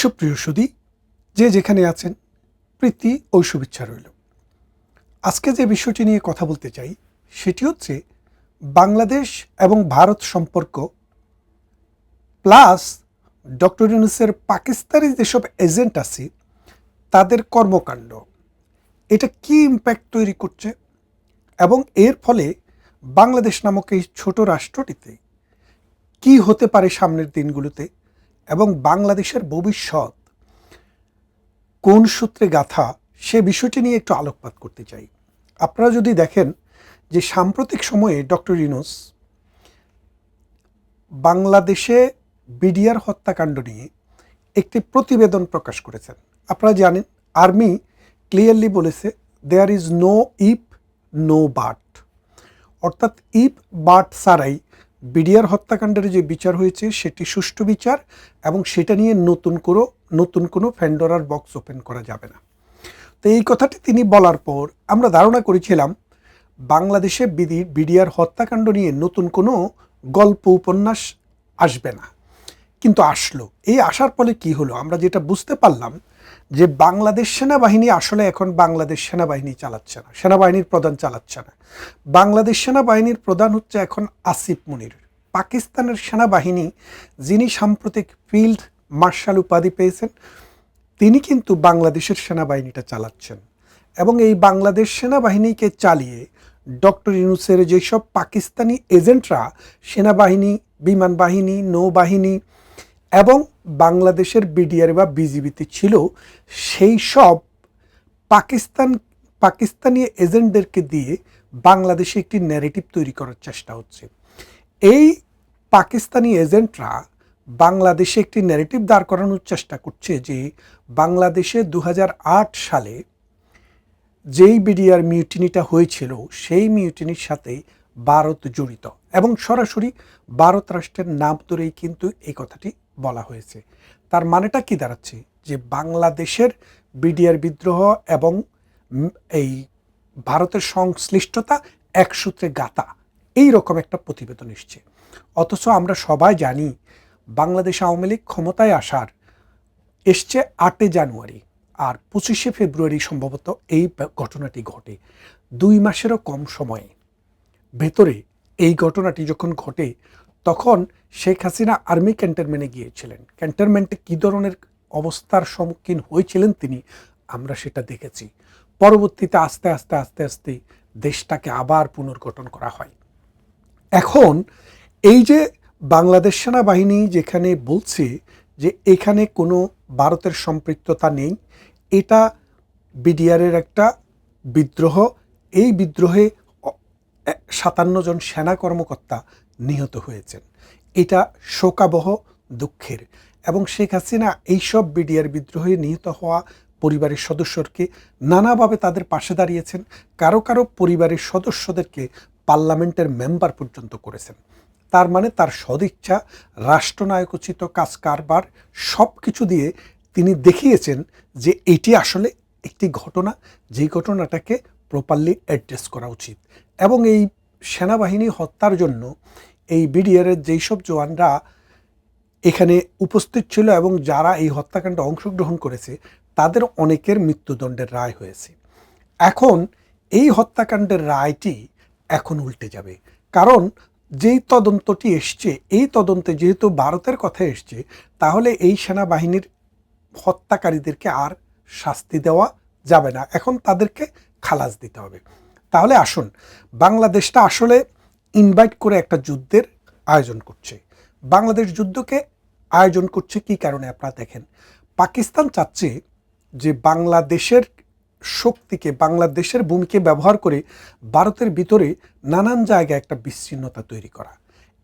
সুপ্রিয় সুদী যে যেখানে আছেন, প্রীতি ও শুভেচ্ছা রইল। আজকে যে বিষয়টি নিয়ে কথা বলতে চাই, সেটি হচ্ছে বাংলাদেশ এবং ভারত সম্পর্ক, প্লাস ডক্টর ইউনুসের পাকিস্তানি যেসব এজেন্ট আছে, তাদের কর্মকাণ্ড। এটা কি ইম্প্যাক্ট তৈরি করছে? এবং এর ফলে বাংলাদেশ নামক এই ছোট রাষ্ট্রটিতে কি হতে পারে সামনের দিনগুলোতে? এবং বাংলাদেশের ভবিষ্যৎ কোন সূত্রে গাথা, সে বিষয়টি নিয়ে একটু আলোকপাত করতে চাই। আপনারা যদি দেখেন যে সাম্প্রতিক সময়ে ডক্টর ইউনুস বাংলাদেশে বিডিআর হত্যাকাণ্ড নিয়ে একটি প্রতিবেদন প্রকাশ করেছেন। আপনারা জানেন, আর্মি ক্লিয়ারলি বলেছে there is no ইপ no but অর্থাৎ ইপ বাট ছাড়াই বিডিআর হত্যাকাণ্ডের যে বিচার হয়েছে, সেটি সুষ্ঠু বিচার এবং সেটা নিয়ে নতুন কোনো নতুন কোনো ফ্যান্ডোরার বক্স ওপেন করা যাবে না। তো এই কথাটি তিনি বলার পর আমরা ধারণা করেছিলাম, বাংলাদেশে বিডি বিডিআর হত্যাকাণ্ড নিয়ে নতুন কোনো গল্প, উপন্যাস আসবে না। কিন্তু আসলো। এই আসার ফলে কি হলো? আমরা যেটা বুঝতে পারলাম যে বাংলাদেশ সেনাবাহিনী আসলে এখন বাংলাদেশ সেনাবাহিনী চালাচ্ছে না, সেনাবাহিনীর প্রধান চালাচ্ছে না। বাংলাদেশ সেনাবাহিনীর প্রধান হচ্ছে এখন আসিফ মুনির। পাকিস্তানের সেনাবাহিনী, যিনি সাম্প্রতিক ফিল্ড মার্শাল উপাধি পেয়েছেন, তিনি কিন্তু বাংলাদেশের সেনাবাহিনীটা চালাচ্ছেন। এবং এই বাংলাদেশ সেনাবাহিনীকে চালিয়ে ডক্টর ইউনুসের যেসব পাকিস্তানি এজেন্টরা, সেনাবাহিনী, বিমান বাহিনী, নৌবাহিনী এবং বাংলাদেশের বিডিআর বা বিজিবিতে ছিল, সেই সব পাকিস্তান, পাকিস্তানি এজেন্টদেরকে দিয়ে বাংলাদেশে একটি ন্যারেটিভ তৈরি করার চেষ্টা হচ্ছে। এই পাকিস্তানি এজেন্টরা বাংলাদেশে একটি ন্যারেটিভ দাঁড় করানোর চেষ্টা করছে যে, বাংলাদেশে দু হাজার আট সালে যেই বিডিআর মিউটিনিটা হয়েছিল, সেই মিউটিনির সাথে ভারত জড়িত এবং সরাসরি ভারত রাষ্ট্রের নাম ধরেই কিন্তু এই কথাটি বলা হয়েছে। তার মানেটা কি দাঁড়াচ্ছে? যে বাংলাদেশের বিডিআর বিদ্রোহ এবং এই ভারতের সংশ্লিষ্টতা এক সূত্রে গাতা। এই রকম একটা প্রতিবেদন এসছে। অথচ আমরা সবাই জানি, বাংলাদেশ আওয়ামী লীগ ক্ষমতায় আসার এসছে আটই জানুয়ারি আর পঁচিশে ফেব্রুয়ারি সম্ভবত এই ঘটনাটি ঘটে। দুই মাসেরও কম সময়ে ভেতরে এই ঘটনাটি যখন ঘটে তখন শেখ হাসিনা আর্মি ক্যান্টনমেন্টে গিয়েছিলেন। ক্যান্টনমেন্টে কী ধরনের অবস্থার সম্মুখীন হয়েছিলেন তিনি, আমরা সেটা দেখেছি। পরবর্তীতে আস্তে আস্তে আস্তে আস্তে দেশটাকে আবার পুনর্গঠন করা হয়। এখন এই যে বাংলাদেশ সেনাবাহিনী যেখানে বলছে যে এখানে কোনো ভারতের সম্পৃক্ততা নেই, এটা বিডিআরের একটা বিদ্রোহ। এই বিদ্রোহে সাতান্ন জন সেনা কর্মকর্তা নিহত হয়েছেন। এটা শোকাবহ দুঃখের এবং শেখ হাসিনা এইসব বিডিআর বিদ্রোহে নিহত হওয়া পরিবারের সদস্যকে নানাভাবে তাদের পাশে দাঁড়িয়েছেন, কারও কারও পরিবারের সদস্যদেরকে পার্লামেন্টের মেম্বার পর্যন্ত করেছেন। তার মানে তার সদিচ্ছা, রাষ্ট্রনায়কোচিত কাজ কারবার সব কিছু দিয়ে তিনি দেখিয়েছেন যে এটি আসলে একটি ঘটনা, যেই ঘটনাটাকে প্রপারলি অ্যাড্রেস করা উচিত। এবং এই সেনাবাহিনী হত্যার জন্য এই বিডিআরের যেই সব জওয়ানরা এখানে উপস্থিত ছিল এবং যারা এই হত্যাকাণ্ডে অংশগ্রহণ করেছে, তাদের অনেকের মৃত্যুদণ্ডের রায় হয়েছে। এখন এই হত্যাকাণ্ডের রায়টি এখন উল্টে যাবে। কারণ যেই তদন্তটি এসছে, এই তদন্তে যেহেতু ভারতের কথা এসছে, তাহলে এই সেনাবাহিনীর হত্যাকারীদেরকে আর শাস্তি দেওয়া যাবে না। এখন তাদেরকে খালাস দিতে হবে। তাহলে আসুন, বাংলাদেশটা আসলে ইনভাইট করে একটা যুদ্ধের আয়োজন করছে। বাংলাদেশ যুদ্ধকে আয়োজন করছে কি কারণে আপনারা দেখেন? পাকিস্তান চাচ্ছে যে বাংলাদেশের শক্তিকে, বাংলাদেশের ভূমিকে ব্যবহার করে ভারতের ভিতরে নানান জায়গায় একটা বিচ্ছিন্নতা তৈরি করা।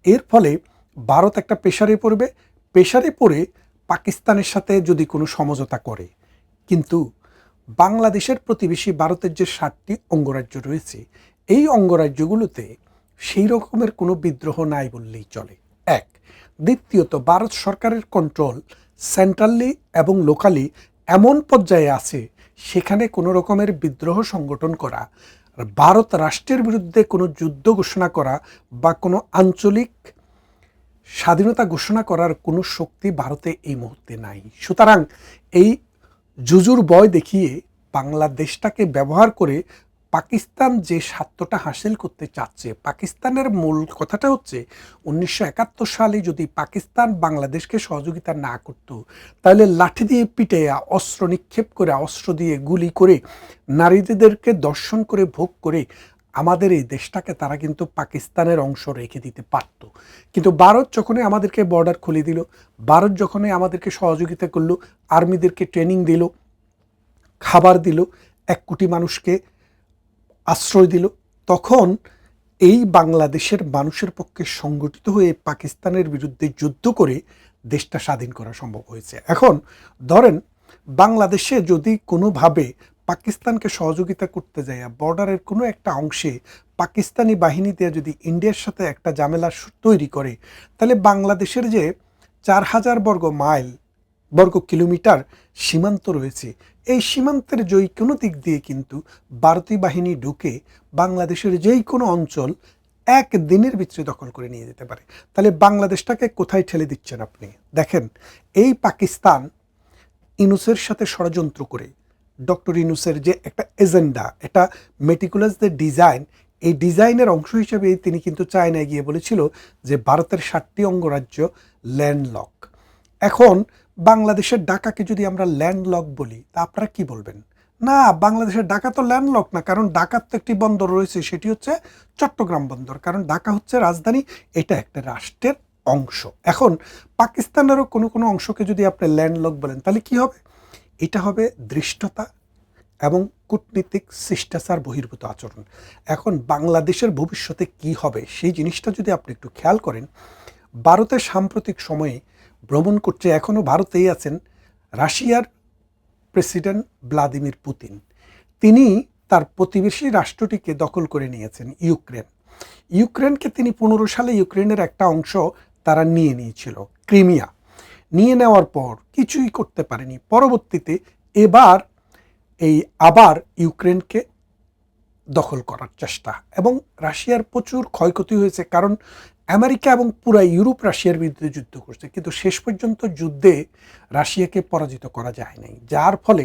এর ফলে ভারত একটা পেশারে পড়বে। পেশারে পড়ে পাকিস্তানের সাথে যদি কোনো সমঝোতা করে, কিন্তু বাংলাদেশের প্রতিবেশী ভারতের যে সাতটি অঙ্গরাজ্য রয়েছে, এই অঙ্গরাজ্যগুলোতে সেই রকমের কোনো বিদ্রোহ নাই বললেই চলে। এক, দ্বিতীয়ত, ভারত সরকারের কন্ট্রোল সেন্ট্রালি এবং লোকালি এমন পর্যায়ে আছে, সেখানে কোনো রকমের বিদ্রোহ সংগঠন করা ভারত রাষ্ট্রের বিরুদ্ধে কোনো যুদ্ধ ঘোষণা করা বা কোনো আঞ্চলিক স্বাধীনতা ঘোষণা করার কোনো শক্তি ভারতে এই মুহূর্তে নাই। সুতরাং এই জুজুর বয় দেখিয়ে বাংলাদেশটাকে ব্যবহার করে পাকিস্তান যে স্বার্থটা হাসিল করতে চাচ্ছে, পাকিস্তানের মূল কথাটা হচ্ছে উনিশশো একাত্তর সালে যদি পাকিস্তান বাংলাদেশকে সহযোগিতা না করত, তাহলে লাঠি দিয়ে পিটে অস্ত্র নিক্ষেপ করে অস্ত্র দিয়ে গুলি করে নারীদেরকে দর্শন করে, ভোগ করে আমাদের এই দেশটাকে তারা কিন্তু পাকিস্তানের অংশ রেখে দিতে পারত। কিন্তু ভারত যখনই আমাদেরকে বর্ডার খুলে দিল, ভারত যখনই আমাদেরকে সহযোগিতা করল, আর্মিদেরকে ট্রেনিং দিল, খাবার দিল, এক কোটি মানুষকে আশ্রয় দিল, তখন এই বাংলাদেশের মানুষের পক্ষে সংগঠিত হয়ে পাকিস্তানের বিরুদ্ধে যুদ্ধ করে দেশটা স্বাধীন করা সম্ভব হয়েছে। এখন ধরেন, বাংলাদেশে যদি কোনোভাবে পাকিস্তানকে সহযোগিতা করতে যায় বর্ডারের কোনো একটা অংশে পাকিস্তানি বাহিনী দিয়ে যদি ইন্ডিয়ার সাথে একটা ঝামেলা তৈরি করে, তাহলে বাংলাদেশের যে চার হাজার বর্গ মাইল, বর্গ কিলোমিটার সীমান্ত রয়েছে, এই সীমান্তের যেই কোনো দিক দিয়ে কিন্তু ভারতীয় বাহিনী ঢুকে বাংলাদেশের যেই কোনো অঞ্চল এক দিনের ভিতরে দখল করে নিয়ে যেতে পারে। তাহলে বাংলাদেশটাকে কোথায় ঠেলে দিচ্ছেন আপনি? দেখেন, এই পাকিস্তান ইনুসের সাথে ষড়যন্ত্র করে ডক্টর ইনুসের যে একটা এজেন্ডা এটা মেটিকুলাস যে ডিজাইন এই ডিজাইনের অংশ হিসেবে তিনি কিন্তু চায়নায় গিয়ে বলেছিল যে ভারতের ষাটটি অঙ্গরাজ্য ল্যান্ডলক এখন বাংলাদেশের ডাকাকে যদি আমরা ল্যান্ডলক বলি, তা আপনারা কি বলবেন? না, বাংলাদেশের ঢাকা তো ল্যান্ডলক না, কারণ ঢাকার তো একটি বন্দর রয়েছে, সেটি হচ্ছে চট্টগ্রাম বন্দর। কারণ ঢাকা হচ্ছে রাজধানী, এটা একটা রাষ্ট্রের অংশ। এখন পাকিস্তানেরও কোনো কোনো অংশকে যদি আপনি ল্যান্ডলক বলেন, তাহলে কি হবে? এটা হবে দৃষ্টতা এবং কূটনীতিক শিষ্টাচার বহির্ভূত আচরণ। এখন বাংলাদেশের ভবিষ্যতে কি হবে সেই জিনিসটা যদি আপনি একটু খেয়াল করেন, ভারতের সাম্প্রতিক সময়ে ভ্রমণ করছে এখনও ভারতেই আছেন রাশিয়ার প্রেসিডেন্ট ভ্লাদিমির পুতিন। তিনি তার প্রতিবেশী রাষ্ট্রটিকে দখল করে নিয়েছেন ইউক্রেন। ইউক্রেনকে তিনি পনেরো সালে ইউক্রেনের একটা অংশ তারা নিয়ে নিয়েছিল, ক্রিমিয়া। নিয়ে নেওয়ার পর কিছুই করতে পারেনি। পরবর্তীতে এবার এই আবার ইউক্রেনকে দখল করার চেষ্টা এবং রাশিয়ার প্রচুর ক্ষয়ক্ষতি হয়েছে কারণ আমেরিকা এবং পুরা ইউরোপ রাশিয়ার বিরুদ্ধে যুদ্ধ করছে। কিন্তু শেষ পর্যন্ত যুদ্ধে রাশিয়াকে পরাজিত করা যায় নাই। যার ফলে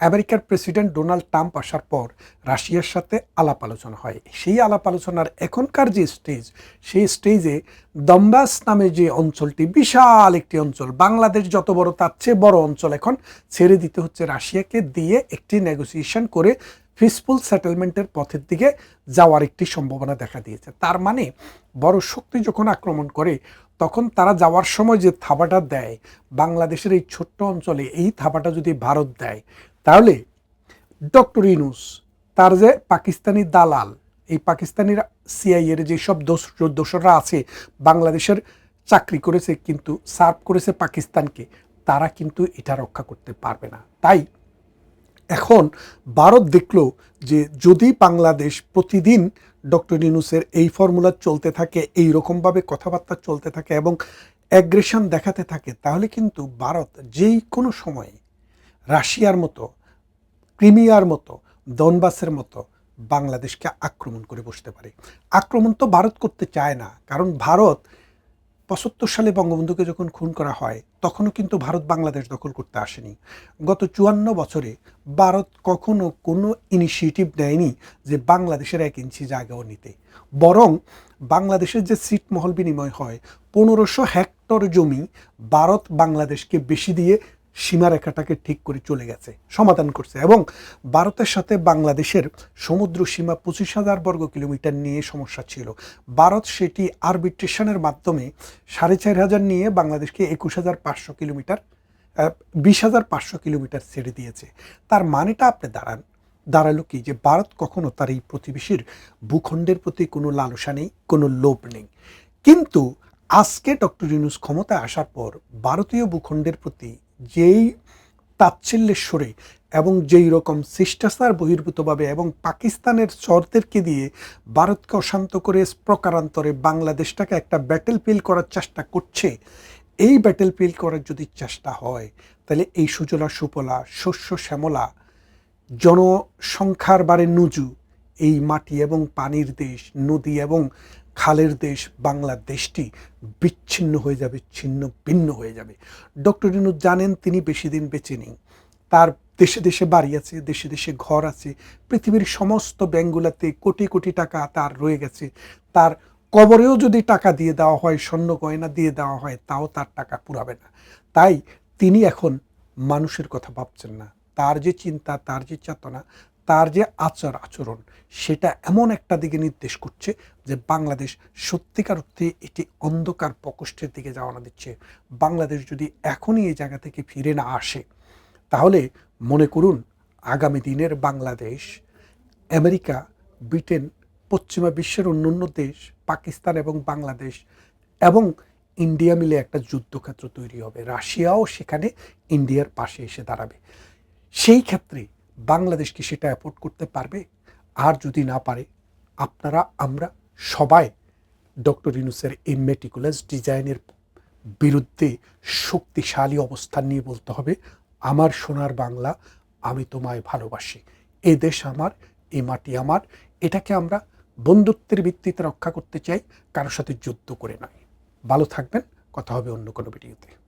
আমেরিকার প্রেসিডেন্ট ডোনাল্ড ট্রাম্প আসার পর রাশিয়ার সাথে আলাপ আলোচনা হয়। সেই আলাপ আলোচনার এখনকার যে স্টেজ, সেই স্টেজে দম্বাস নামে যে অঞ্চলটি, বিশাল একটি অঞ্চল, বাংলাদেশ যত বড় তার চেয়ে বড় অঞ্চল এখন, ছেড়ে দিতে হচ্ছে রাশিয়াকে দিয়ে একটি নেগোসিয়েশন করে পিসফুল সেটেলমেন্টের পথের দিকে যাওয়ার একটি সম্ভাবনা দেখা দিয়েছে। তার মানে বড় শক্তি যখন আক্রমণ করে, তখন তারা যাওয়ার সময় যে থাবাটা দেয়, বাংলাদেশের এই ছোট্ট অঞ্চলে এই থাবাটা যদি ভারত দেয় তাহলে ডক্টর ইনুস তার যে পাকিস্তানি দালাল, এই পাকিস্তানির সিআইয়ের যেসব দোষ দোসররা আছে, বাংলাদেশের চাকরি করেছে কিন্তু সার্ভ করেছে পাকিস্তানকে, তারা কিন্তু এটা রক্ষা করতে পারবে না। তাই এখন ভারত দেখল যে যদি বাংলাদেশ প্রতিদিন ডক্টর ইনুসের এই ফর্মুলা চলতে থাকে এই রকমভাবে কথাবার্তা চলতে থাকে এবং অ্যাগ্রেশন দেখাতে থাকে, তাহলে কিন্তু ভারত যেই কোনো সময়ে রাশিয়ার মতো, ক্রিমিয়ার মতো দনবাসের মতো বাংলাদেশকে আক্রমণ করে বসতে পারে। আক্রমণ তো ভারত করতে চায় না, কারণ ভারত পঁচাত্তর সালে বঙ্গবন্ধুকে যখন খুন করা হয়, তখনও কিন্তু ভারত বাংলাদেশ দখল করতে আসেনি। গত চুয়ান্ন বছরে ভারত কখনো কোনো ইনিশিয়েটিভ নেয়নি যে বাংলাদেশের এক ইঞ্চি জায়গাও নিতে। বরং বাংলাদেশের যে সিট মহল বিনিময় হয়, পনেরোশো হেক্টর জমি ভারত বাংলাদেশকে বেশি দিয়ে সীমারেখাটাকে ঠিক করে চলে গেছে, সমাধান করছে এবং ভারতের সাথে বাংলাদেশের সমুদ্র সীমা পঁচিশ হাজার বর্গ কিলোমিটার নিয়ে সমস্যা ছিল। ভারত সেটি আরবিট্রেশনের মাধ্যমে সাড়ে চার হাজার নিয়ে বাংলাদেশকে একুশ হাজার পাঁচশো কিলোমিটার বিশ হাজার পাঁচশো কিলোমিটার ছেড়ে দিয়েছে। তার মানেটা আপনি দাঁড়ান। দাঁড়াল কি যে ভারত কখনো তার এই প্রতিবেশীর ভূখণ্ডের প্রতি কোনো লালসা নেই, কোনো লোভ নেই। কিন্তু আজকে ডক্টর ইউনুস ক্ষমতায় আসার পর ভারতীয় ভূখণ্ডের প্রতি যেই তাচ্ছিল্যের সরে এবং যেই রকম শিষ্টাচার বহির্ভূতভাবে এবং পাকিস্তানের চরদেরকে দিয়ে ভারতকে অশান্ত করে প্রকারান্তরে বাংলাদেশটাকে একটা ব্যাটেল পিল করার চেষ্টা করছে, এই ব্যাটেল পিল করার যদি চেষ্টা হয়, তাহলে এই সুজলা, সুপলা, শস্য, শ্যামলা, জনসংখ্যার বারে নুজু, এই মাটি এবং পানির দেশ, নদী এবং খালের দেশ বাংলাদেশটি বিচ্ছিন্ন হয়ে যাবে, ছিন্ন ভিন্ন হয়ে যাবে। ডক্টর ইনু জানেন তিনি বেশি দিন বেঁচে নেই। তার দেশে দেশে বাড়ি আছে, দেশে দেশে ঘর আছে, পৃথিবীর সমস্ত ব্যাঙ্কগুলোতে কোটি কোটি টাকা তার রয়ে গেছে। তার কবরেও যদি টাকা দিয়ে দেওয়া হয়, স্বর্ণ গয়না দিয়ে দেওয়া হয়, তাও তার টাকা পুরাবে না। তাই তিনি এখন মানুষের কথা ভাবছেন না। তার যে চিন্তা, তার যে চেতনা তার যে আচার আচরণ, সেটা এমন একটা দিকে নির্দেশ করছে যে বাংলাদেশ সত্যিকার অর্থে এটি অন্ধকার প্রকোষ্ঠের দিকে যাওয়ানো দিচ্ছে। বাংলাদেশ যদি এখনই এই জায়গা থেকে ফিরে না আসে, তাহলে মনে করুন আগামী দিনের বাংলাদেশ, আমেরিকা, ব্রিটেন, পশ্চিমা বিশ্বের অন্যান্য দেশ, পাকিস্তান এবং বাংলাদেশ এবং ইন্ডিয়া মিলে একটা যুদ্ধক্ষেত্র তৈরি হবে। রাশিয়াও সেখানে ইন্ডিয়ার পাশে এসে দাঁড়াবে। সেই ক্ষেত্রে বাংলাদেশ কি সেটা অ্যাফোর্ড করতে পারবে? আর যদি না পারে, আপনারা, আমরা সবাই ডক্টর ইনুসের এই মেটিকুলাস ডিজাইনের বিরুদ্ধে শক্তিশালী অবস্থান নিয়ে বলতে হবে। আমার সোনার বাংলা আমি তোমায় ভালোবাসি। এই দেশ আমার এই মাটি আমার। এটাকে আমরা বন্ধুত্বের ভিত্তিতে রক্ষা করতে চাই কারোর সাথে যুদ্ধ করে নয়। ভালো থাকবেন, কথা হবে অন্য কোনো ভিডিওতে।